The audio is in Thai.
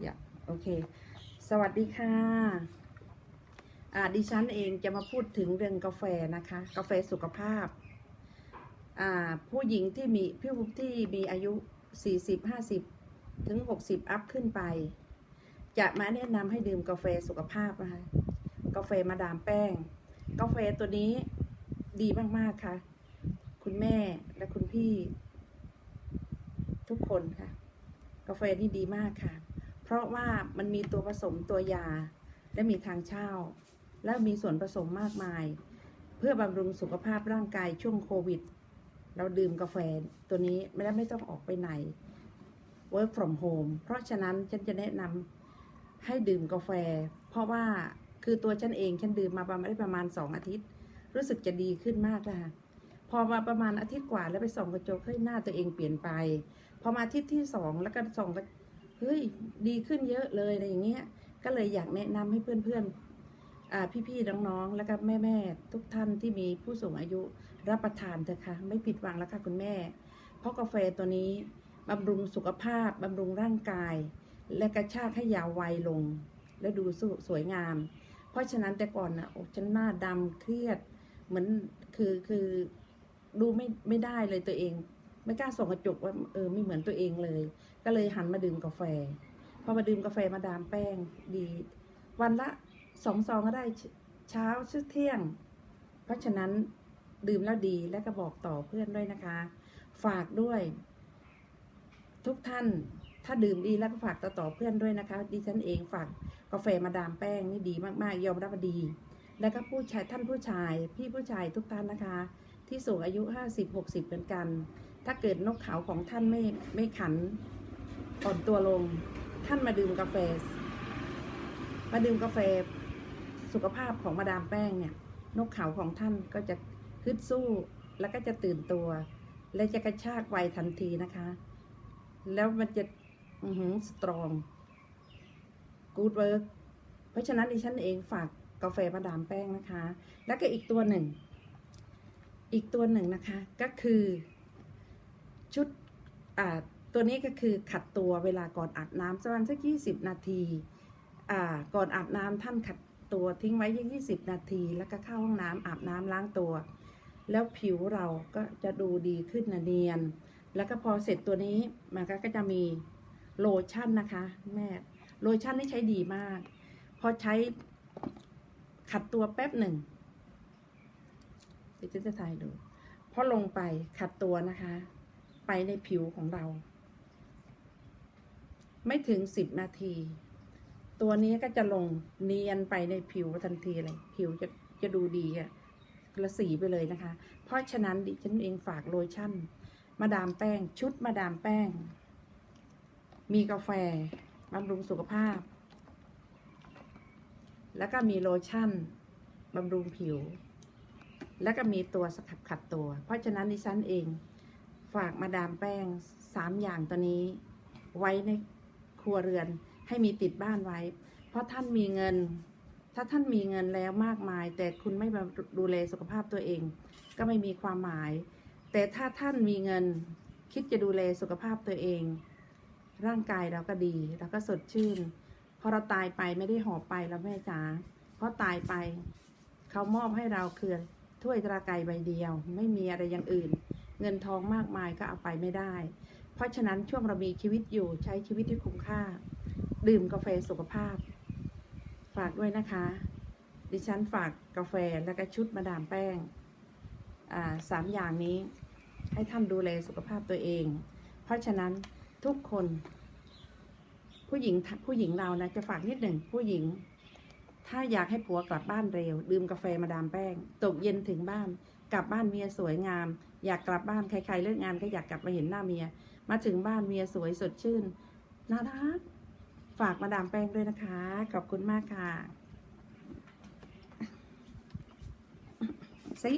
อย่าโอเค สวัสดีค่ะอ่าดิฉันเองจะมาพูดถึงเรื่องกาแฟนะคะ กาแฟสุขภาพอ่าผู้หญิงที่มีผู้ที่มีอายุ 40 50 ถึง 60 อัพขึ้นไป จะมาแนะนำให้ดื่มกาแฟสุขภาพนะคะกาแฟมาดามแป้ง กาแฟตัวนี้ดีมาก ๆ ค่ะ คุณแม่และคุณพี่ ทุกคนค่ะ กาแฟนี่ดีมากค่ะ เพราะว่ามันมีตัวผสมตัวยา และมีทางเช่า และมีส่วนผสมมากมาย เพื่อบำรุงสุขภาพร่างกายช่วงโควิด เราดื่มกาแฟตัวนี้ไม่ได้ไม่ต้องออกไปไหน work from home เพราะฉะนั้นฉันจะแนะนำให้ดื่มกาแฟ เพราะว่าคือตัวฉันเองฉันดื่มมาประมาณได้ประมาณสองอาทิตย์ รู้สึกจะดีขึ้นมากแล้วค่ะพอมาประมาณอาทิตย์กว่าแล้วไปส่องกระจกเฮ้ยหน้าตัวเองเปลี่ยนไป พอมาอาทิตย์ที่สองแล้วก็ส่องกระ เฮ้ยดีขึ้นเยอะเลยอะไรอย่างเงี้ยก็เลยอยากแนะนำให้เพื่อนๆอ่าพี่ๆน้องๆแล้วก็แม่ๆทุกท่านที่มีผู้สูงอายุรับประทานเถอะค่ะไม่ผิดหวังแล้วค่ะคุณแม่ เพราะกาแฟตัวนี้บำรุงสุขภาพบำรุงร่างกาย และกระชากให้ยาววัยลง และดูสสวยงาม เพราะฉะนั้นแต่ก่อนนะอ้ฉันหน้าดำเครียด เหมือนคือคือดูไม่ไม่ได้เลยตัวเอง ไม่กล้าส่องกระจกว่าเออไม่เหมือนตัวเองเลย ก็เลยหันมาดื่มกาแฟ พอมาดื่มกาแฟมาดามแป้งดี วันละสองซองก็ได้เช้าชื่อเที่ยง เพราะฉะนั้นดื่มแล้วดีและก็บอกต่อเพื่อนด้วยนะคะ ฝากด้วย ทุกท่านถ้าดื่มดีแล้วก็ฝากต่อต่อเพื่อนด้วยนะคะ ดิฉันเองฝากกาแฟมาดามแป้งนี่ดีมากๆ ยอมรับว่าดี แล้วก็ผู้ชายท่านผู้ชาย พี่ผู้ชายทุกท่านนะคะ ที่สูงอายุ 50-60เหมือนกัน ถ้าเกิดนกเขาของท่านไม่ไม่ขันอ่อนตัวลง ท่านมาดื่มกาแฟ มาดื่มกาแฟสุขภาพของมาดามแป้งเนี่ย นกเขาของท่านก็จะฮึดสู้แล้วก็จะตื่นตัว และจะกระชากไวทันทีนะคะ แล้วมันจะอือหือสตรองกูดเวิร์กเพราะฉะนั้นดิฉันเองฝากกาแฟมาดามแป้งนะคะ แล้วก็อีกตัวหนึ่ง อีกตัวหนึ่งนะคะก็คือ ชุดตัวนี้ก็คือขัดตัวเวลาก่อนอาบน้ำสักวันสักยี่สิบนาทีก่อนอาบน้ำท่านขัดตัวทิ้งไว้ยี่ยี่สิบนาที แล้วก็เข้าห้องน้ำอาบน้ำล้างตัว แล้วผิวเราก็จะดูดีขึ้นนะเนียน แล้วก็พอเสร็จตัวนี้มันก็จะมีโลชั่นนะคะแม่โลชั่นนี่ใช้ดีมาก พอใช้ขัดตัวแป๊บหนึ่งเดี๋ยวจะถ่ายดูพอลงไปขัดตัวนะคะ ไปในผิวของเรา ไม่ถึงสิบนาที ตัวนี้ก็จะลงเนียนไปในผิวทันทีเลย ผิวจะจะดูดีอะกระสีไปเลยนะคะ เพราะฉะนั้นดิฉันเองฝากโลชั่น มาดามแป้ง ชุดมาดามแป้ง มีกาแฟบำรุงสุขภาพ แล้วก็มีโลชั่นบำรุงผิว แล้วก็มีตัวสครับขัดตัว เพราะฉะนั้นดิฉันเอง ฝากมาดามแป้งสามอย่างตัวนี้ ไว้ในครัวเรือนให้มีติดบ้านไว้ เพราะท่านมีเงิน ถ้าท่านมีเงินแล้วมากมาย แต่คุณไม่มาดูแลสุขภาพตัวเอง ก็ไม่มีความหมาย แต่ถ้าท่านมีเงิน คิดจะดูแลสุขภาพตัวเอง ร่างกายเราก็ดีเราก็สดชื่นพอเราตายไปไม่ได้หอบไปแล้วแม่จ๋าเพราะตายไป เขามอบให้เราคือถ้วยตราไก่ใบเดียว ไม่มีอะไรอย่างอื่น เงินทองมากมายก็เอาไปไม่ได้ เพราะฉะนั้นช่วงเรามีชีวิตอยู่ใช้ชีวิตที่คุ้มค่า ดื่มกาแฟสุขภาพ ฝากด้วยนะคะ ดิฉันฝากกาแฟแล้วก็ชุดมาดามแป้งสามอย่างนี้ให้ท่านดูแลสุขภาพตัวเอง เพราะฉะนั้นทุกคน ผู้หญิงผู้หญิงเรานะจะฝากนิดหนึ่งผู้หญิง ถ้าอยากให้ผัวกลับบ้านเร็ว ดื่มกาแฟมาดามแป้ง ตกเย็นถึงบ้าน กลับบ้านเมียสวยงาม อยากกลับบ้านใครๆเลิกงานก็อยากกลับมาเห็นหน้าเมีย มาถึงบ้านเมียสวยสดชื่นน่ารักฝากมาดามแป้งด้วยนะคะ ขอบคุณมากค่ะซิ